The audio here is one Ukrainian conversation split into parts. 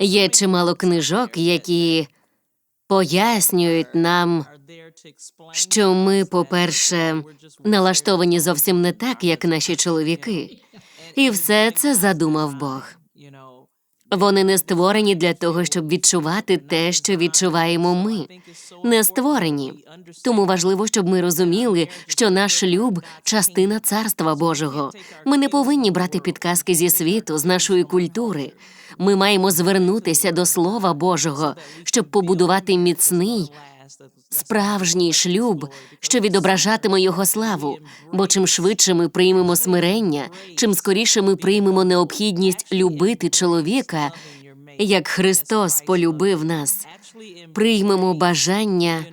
Є чимало книжок, які пояснюють нам, що ми, по-перше, налаштовані зовсім не так, як наші чоловіки, і все це задумав Бог. Вони не створені для того, щоб відчувати те, що відчуваємо ми. Не створені. Тому важливо, щоб ми розуміли, що наш люб частина царства Божого. Ми не повинні брати підказки зі світу, з нашої культури. Ми маємо звернутися до Слова Божого, щоб побудувати міцний, справжній шлюб, що відображатиме його славу. Бо чим швидше ми приймемо смирення, чим скоріше ми приймемо необхідність любити чоловіка, як Христос полюбив нас, приймемо бажання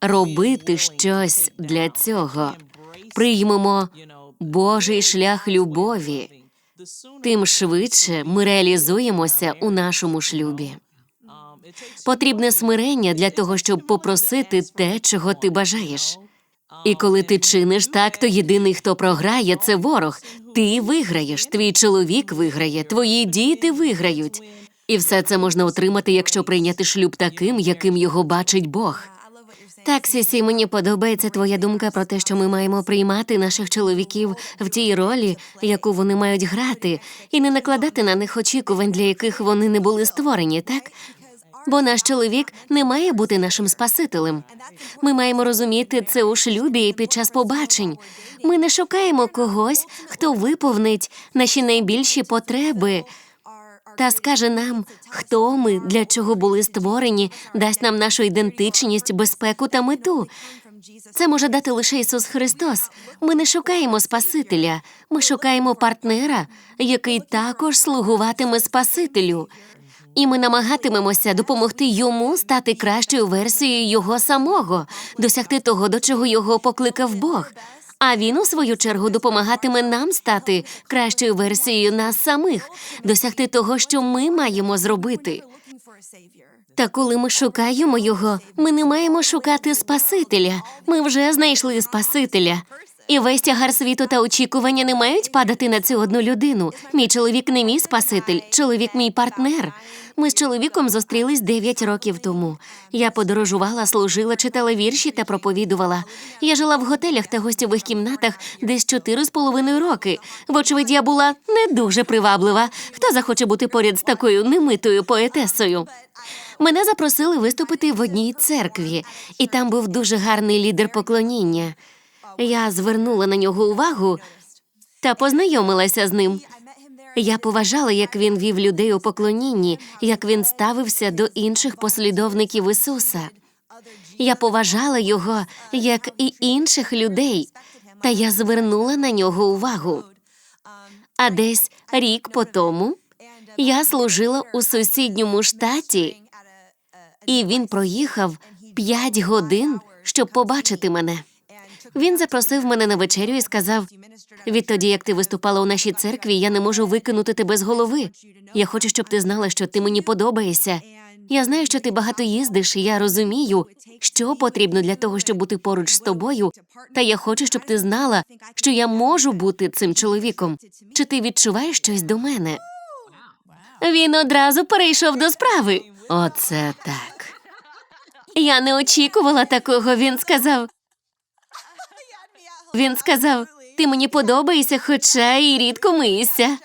робити щось для цього, приймемо Божий шлях любові, тим швидше ми реалізуємося у нашому шлюбі. Потрібне смирення для того, щоб попросити те, чого ти бажаєш. І коли ти чиниш так, то єдиний, хто програє, це ворог. Ти виграєш, твій чоловік виграє, твої діти виграють. І все це можна отримати, якщо прийняти шлюб таким, яким його бачить Бог. Так, Сісі, мені подобається твоя думка про те, що ми маємо приймати наших чоловіків в тій ролі, яку вони мають грати, і не накладати на них очікувань, для яких вони не були створені, так? Бо наш чоловік не має бути нашим спасителем. Ми маємо розуміти це у шлюбі і під час побачень. Ми не шукаємо когось, хто виповнить наші найбільші потреби та скаже нам, хто ми, для чого були створені, дасть нам нашу ідентичність, безпеку та мету. Це може дати лише Ісус Христос. Ми не шукаємо Спасителя, ми шукаємо партнера, який також слугуватиме Спасителю. І ми намагатимемося допомогти йому стати кращою версією його самого, досягти того, до чого його покликав Бог. А він, у свою чергу, допомагатиме нам стати кращою версією нас самих, досягти того, що ми маємо зробити. Та коли ми шукаємо його, ми не маємо шукати Спасителя. Ми вже знайшли Спасителя. І весь тягар світу та очікування не мають падати на цю одну людину. Мій чоловік не мій спаситель, чоловік мій партнер. Ми з чоловіком зустрілись 9 років тому. Я подорожувала, служила, читала вірші та проповідувала. Я жила в готелях та гостьових кімнатах десь чотири з половиною роки. Вочевидь, я була не дуже приваблива. Хто захоче бути поряд з такою немитою поетесою? Мене запросили виступити в одній церкві, і там був дуже гарний лідер поклоніння. Я звернула на нього увагу та познайомилася з ним. Я поважала, як він вів людей у поклонінні, як він ставився до інших послідовників Ісуса. Я поважала його, як і інших людей, та я звернула на нього увагу. А десь рік по тому я служила у сусідньому штаті, і він проїхав п'ять годин, щоб побачити мене. Він запросив мене на вечерю і сказав: відтоді, як ти виступала у нашій церкві, я не можу викинути тебе з голови. Я хочу, щоб ти знала, що ти мені подобаєшся. Я знаю, що ти багато їздиш, і я розумію, що потрібно для того, щоб бути поруч з тобою. Та я хочу, щоб ти знала, що я можу бути цим чоловіком. Чи ти відчуваєш щось до мене? Він одразу перейшов до справи. Оце так. Я не очікувала такого. Він сказав. Він сказав: ти мені подобаєшся, хоча і рідко миєшся.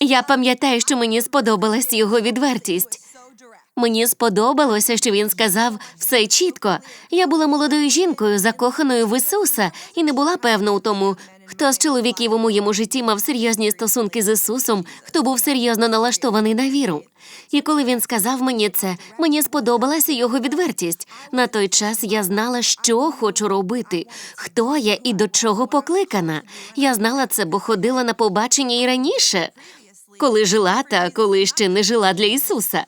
Я пам'ятаю, що мені сподобалась його відвертість. Мені сподобалося, що він сказав все чітко. Я була молодою жінкою, закоханою в Ісуса, і не була певна у тому, хто з чоловіків у моєму житті мав серйозні стосунки з Ісусом, хто був серйозно налаштований на віру. І коли він сказав мені це, мені сподобалася його відвертість. На той час я знала, що хочу робити, хто я і до чого покликана. Я знала це, бо ходила на побачення і раніше, коли жила та коли ще не жила для Ісуса.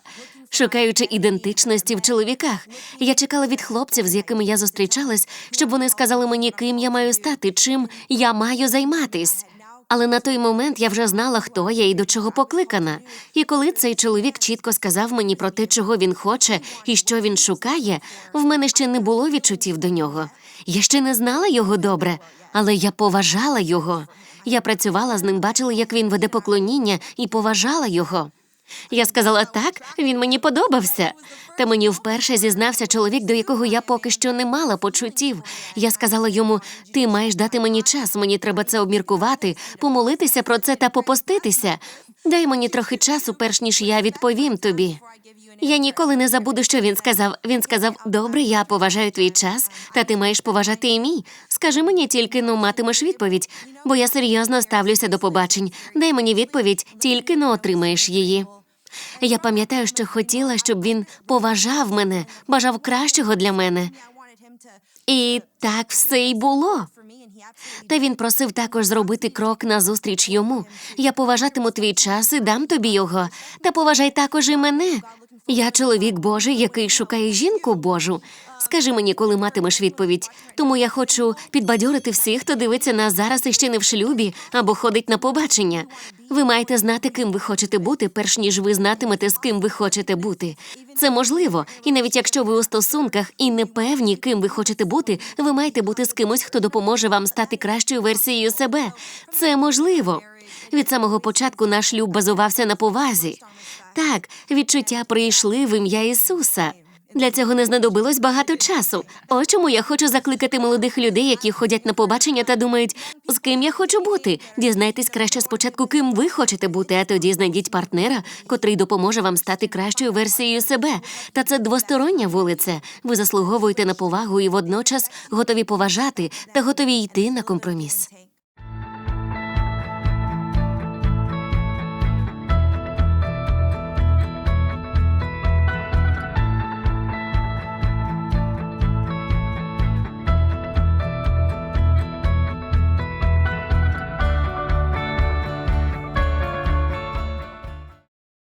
Шукаючи ідентичності в чоловіках, я чекала від хлопців, з якими я зустрічалась, щоб вони сказали мені, ким я маю стати, чим я маю займатись. Але на той момент я вже знала, хто я і до чого покликана. І коли цей чоловік чітко сказав мені про те, чого він хоче і що він шукає, в мене ще не було відчуттів до нього. Я ще не знала його добре, але я поважала його. Я працювала з ним, бачила, як він веде поклоніння і поважала його. Я сказала так, він мені подобався. Та мені вперше зізнався чоловік, до якого я поки що не мала почуттів. Я сказала йому: ти маєш дати мені час, мені треба це обміркувати, помолитися про це та попоститися. Дай мені трохи часу, перш ніж я відповім тобі. Я ніколи не забуду, що він сказав. Він сказав: Добре, я поважаю твій час, та ти маєш поважати і мій. Скажи мені тільки, ну матимеш відповідь, бо я серйозно ставлюся до побачень. Дай мені відповідь, тільки ну отримаєш її. Я пам'ятаю, що хотіла, щоб він поважав мене, бажав кращого для мене. І так все й було. Та він просив також зробити крок назустріч йому. Я поважатиму твій час і дам тобі його. Та поважай також і мене. Я чоловік Божий, який шукає жінку Божу. Скажи мені, коли матимеш відповідь. Тому я хочу підбадьорити всіх, хто дивиться нас зараз і ще не в шлюбі або ходить на побачення. Ви маєте знати, ким ви хочете бути, перш ніж ви знатимете, з ким ви хочете бути. Це можливо, і навіть якщо ви у стосунках і не певні, ким ви хочете бути, ви маєте бути з кимось, хто допоможе вам стати кращою версією себе. Це можливо. Від самого початку наш шлюб базувався на повазі. Так, відчуття прийшли в ім'я Ісуса. Для цього не знадобилось багато часу. Ось чому я хочу закликати молодих людей, які ходять на побачення та думають, з ким я хочу бути. Дізнайтесь краще спочатку, ким ви хочете бути, а тоді знайдіть партнера, котрий допоможе вам стати кращою версією себе. Та це двостороння вулиця. Ви заслуговуєте на повагу і водночас готові поважати та готові йти на компроміс.